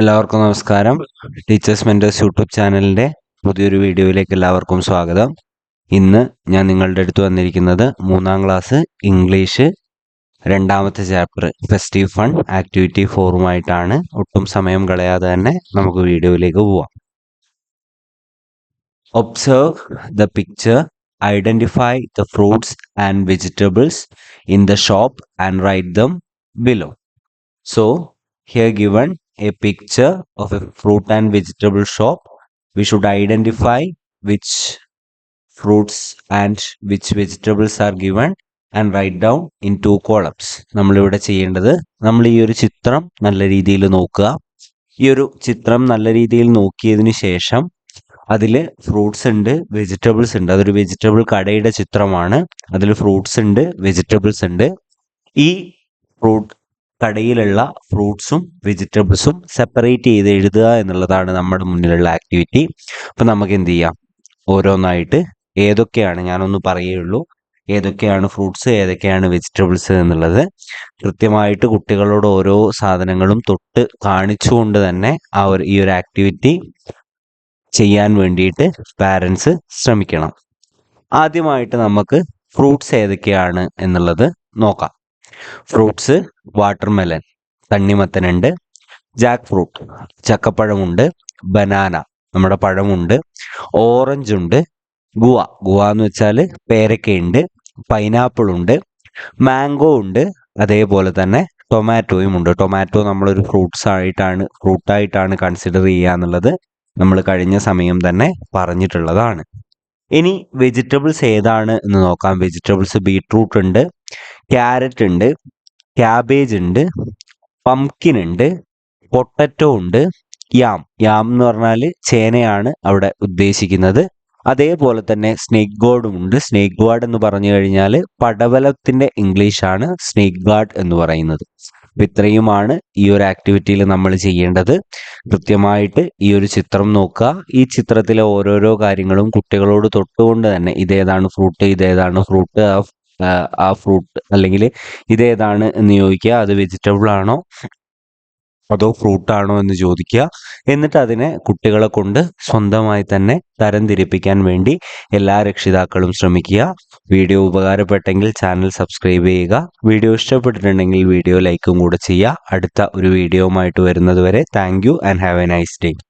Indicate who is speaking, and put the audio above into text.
Speaker 1: എല്ലാവർക്കും നമസ്കാരം teachers mentors YouTube ചാനലിൻ്റെ പുതിയൊരു വീഡിയോയിലേക്ക് എല്ലാവർക്കും സ്വാഗതം ഇന്ന് ഞാൻ നിങ്ങളുടെ അടുത്ത് വന്നിരിക്കുന്നത് മൂന്നാം ക്ലാസ് ഇംഗ്ലീഷ് രണ്ടാമത്തെ ചാപ്റ്റർ ഫെസ്റ്റീവ് ഫണ്ട് ആക്ടിവിറ്റി ഫോറുമായിട്ടാണ് ഒട്ടും സമയം കളയാതെ തന്നെ നമുക്ക് വീഡിയോയിലേക്ക് പോവാം
Speaker 2: observe the picture identify the fruits and vegetables in the shop and write them below so here given a picture of a fruit and vegetable shop, we should identify which fruits and which vegetables are given and write down in two columns.
Speaker 1: നമ്മൾ ഇവിടെ ചെയ്യേണ്ടത് നമ്മൾ ഈ ഒരു ചിത്രം നല്ല രീതിയിൽ നോക്കുക ഈ ഒരു ചിത്രം നല്ല രീതിയിൽ നോക്കിയതിന് ശേഷം അതിൽ ഫ്രൂട്ട്സ് ഉണ്ട് വെജിറ്റബിൾസ് ഉണ്ട് അതൊരു വെജിറ്റബിൾ കടയുടെ ചിത്രമാണ് അതിൽ ഫ്രൂട്ട്സ് ഉണ്ട് വെജിറ്റബിൾസ് ഉണ്ട് ഈ ഫ്രൂട്ട് കടയിലുള്ള ഫ്രൂട്ട്സും വെജിറ്റബിൾസും സെപ്പറേറ്റ് ചെയ്ത് എഴുതുക എന്നുള്ളതാണ് നമ്മുടെ മുന്നിലുള്ള ആക്ടിവിറ്റി അപ്പം നമുക്ക് എന്ത് ചെയ്യാം ഓരോന്നായിട്ട് ഏതൊക്കെയാണ് ഞാനൊന്ന് പറയുള്ളൂ ഏതൊക്കെയാണ് ഫ്രൂട്ട്സ് ഏതൊക്കെയാണ് വെജിറ്റബിൾസ് എന്നുള്ളത് കൃത്യമായിട്ട് കുട്ടികളോട് ഓരോ സാധനങ്ങളും തൊട്ട് കാണിച്ചുകൊണ്ട് തന്നെ ആ ഒരു ഈ ഒരു ആക്ടിവിറ്റി ചെയ്യാൻ വേണ്ടിയിട്ട് പാരൻസ് ശ്രമിക്കണം ആദ്യമായിട്ട് നമുക്ക് ഫ്രൂട്ട്സ് ഏതൊക്കെയാണ് എന്നുള്ളത് നോക്കാം ഫ്രൂട്ട്സ് വാട്ടർമെലൻ തണ്ണിമത്തനുണ്ട് ജാക്ക് ഫ്രൂട്ട് ചക്കപ്പഴമുണ്ട് ബനാന നമ്മുടെ പഴമുണ്ട് ഓറഞ്ച് ഉണ്ട് ഗുവ ഗുവ എന്ന് വെച്ചാൽ പേരക്കയുണ്ട് പൈനാപ്പിൾ ഉണ്ട് മാംഗോ ഉണ്ട് അതേപോലെ തന്നെ ടൊമാറ്റോയും ഉണ്ട് ടൊമാറ്റോ നമ്മളൊരു ഫ്രൂട്ട്സ് ആയിട്ടാണ് ഫ്രൂട്ടായിട്ടാണ് കൺസിഡർ ചെയ്യുക എന്നുള്ളത് നമ്മൾ കഴിഞ്ഞ സമയം തന്നെ പറഞ്ഞിട്ടുള്ളതാണ് ഇനി വെജിറ്റബിൾസ് ഏതാണ് എന്ന് നോക്കാം വെജിറ്റബിൾസ് ബീട്രൂട്ട് ഉണ്ട് ക്യാരറ്റ് ഉണ്ട് ക്യാബേജ് ഉണ്ട് പംകിൻ ഉണ്ട് പൊട്ടറ്റോ ഉണ്ട് യാം യാം എന്ന് പറഞ്ഞാൽ ചേനയാണ് അവിടെ ഉദ്ദേശിക്കുന്നത് അതേപോലെ തന്നെ സ്നേക്ക് ഗോഡും ഉണ്ട് സ്നേക്ക് ഗാർഡ് എന്ന് പറഞ്ഞു കഴിഞ്ഞാൽ പടവലത്തിന്റെ ഇംഗ്ലീഷാണ് സ്നേക്ക് ഗാർഡ് എന്ന് പറയുന്നത് ഇത്രയുമാണ് ഈ ഒരു ആക്ടിവിറ്റിയിൽ നമ്മൾ ചെയ്യേണ്ടത് കൃത്യമായിട്ട് ഈ ഒരു ചിത്രം നോക്കുക ഈ ചിത്രത്തിലെ ഓരോരോ കാര്യങ്ങളും കുട്ടികളോട് തൊട്ടുകൊണ്ട് തന്നെ ഇതേതാണ് ഫ്രൂട്ട് ഇതേതാണ് ഫ്രൂട്ട് ആ ഫ്രൂട്ട് അല്ലെങ്കിൽ ഇതേതാണ് എന്ന് ചോദിക്കുക അത് വെജിറ്റബിൾ ആണോ അതോ ഫ്രൂട്ട് ആണോ എന്ന് ചോദിക്കുക എന്നിട്ട് അതിനെ കുട്ടികളെ കൊണ്ട് സ്വന്തമായി തന്നെ തരംതിരിപ്പിക്കാൻ വേണ്ടി എല്ലാ രക്ഷിതാക്കളും ശ്രമിക്കുക വീഡിയോ ഉപകാരപ്പെട്ടെങ്കിൽ ചാനൽ സബ്സ്ക്രൈബ് ചെയ്യുക വീഡിയോ ഇഷ്ടപ്പെട്ടിട്ടുണ്ടെങ്കിൽ വീഡിയോ ലൈക്കും കൂടെ ചെയ്യുക അടുത്ത ഒരു വീഡിയോ വരുന്നത് വരെ thank you and have a nice day